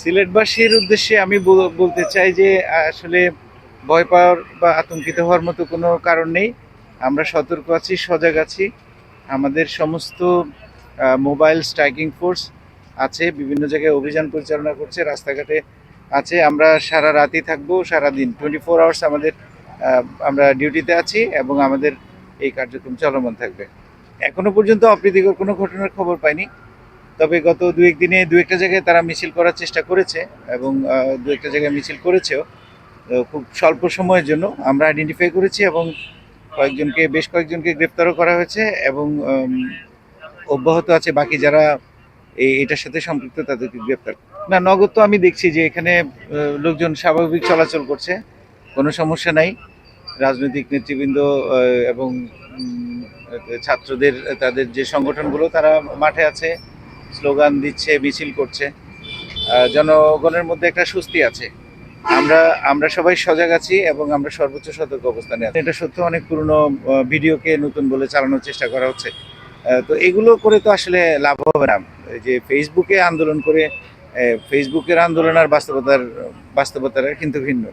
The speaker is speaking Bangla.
সিলেটবাসীর উদ্দেশ্যে আমি বলতে চাই যে, আসলে ভয় পাওয়ার বা আতঙ্কিত হওয়ার মতো কোনো কারণ নেই। আমরা সতর্ক আছি, সজাগ আছি। আমাদের সমস্ত মোবাইল স্ট্রাইকিং ফোর্স আছে, বিভিন্ন জায়গায় অভিযান পরিচালনা করছে, রাস্তাঘাটে আছে। আমরা সারা রাতই থাকব, সারা দিন টোয়েন্টি ফোর আওয়ার্স আমাদের আমরা ডিউটিতে আছি এবং আমাদের এই কার্যক্রম চলমান থাকবে। এখনও পর্যন্ত অপ্রীতিকর কোনো ঘটনার খবর পাইনি। তবে গত দু একদিনে দু একটা জায়গায় তারা মিছিল করার চেষ্টা করেছে এবং দু একটা জায়গায় মিছিল করেছেও। খুব স্বল্প সময়ের জন্য আমরা আইডেন্টিফাই করেছি এবং কয়েকজনকে, বেশ কয়েকজনকে গ্রেপ্তারও করা হয়েছে এবং অব্যাহত আছে বাকি যারা এই, এটার সাথে সম্পৃক্ত তাদেরকে গ্রেপ্তার না, নগদ তো আমি দেখছি যে এখানে লোকজন স্বাভাবিক চলাচল করছে, কোনো সমস্যা নাই। রাজনৈতিক নেতৃবৃন্দ এবং ছাত্রদের, তাদের যে সংগঠনগুলো তারা মাঠে আছে স্লোগান দিচ্ছে, মিছিল করছে। জনগণের মধ্যে একটা স্বস্তি আছে। আমরা আমরা সবাই সজাগ আছি এবং আমরা সর্বোচ্চ সতর্ক অবস্থানে আছি। এটা সত্য, অনেক পুরনো ভিডিওকে নতুন বলে চালানোর চেষ্টা করা হচ্ছে। তো এগুলো করে তো আসলে লাভ হবে না। যে ফেসবুকে আন্দোলন করে ফেসবুকের আন্দোলন আর বাস্তবতার বাস্তবতার কিন্তু ভিন্ন।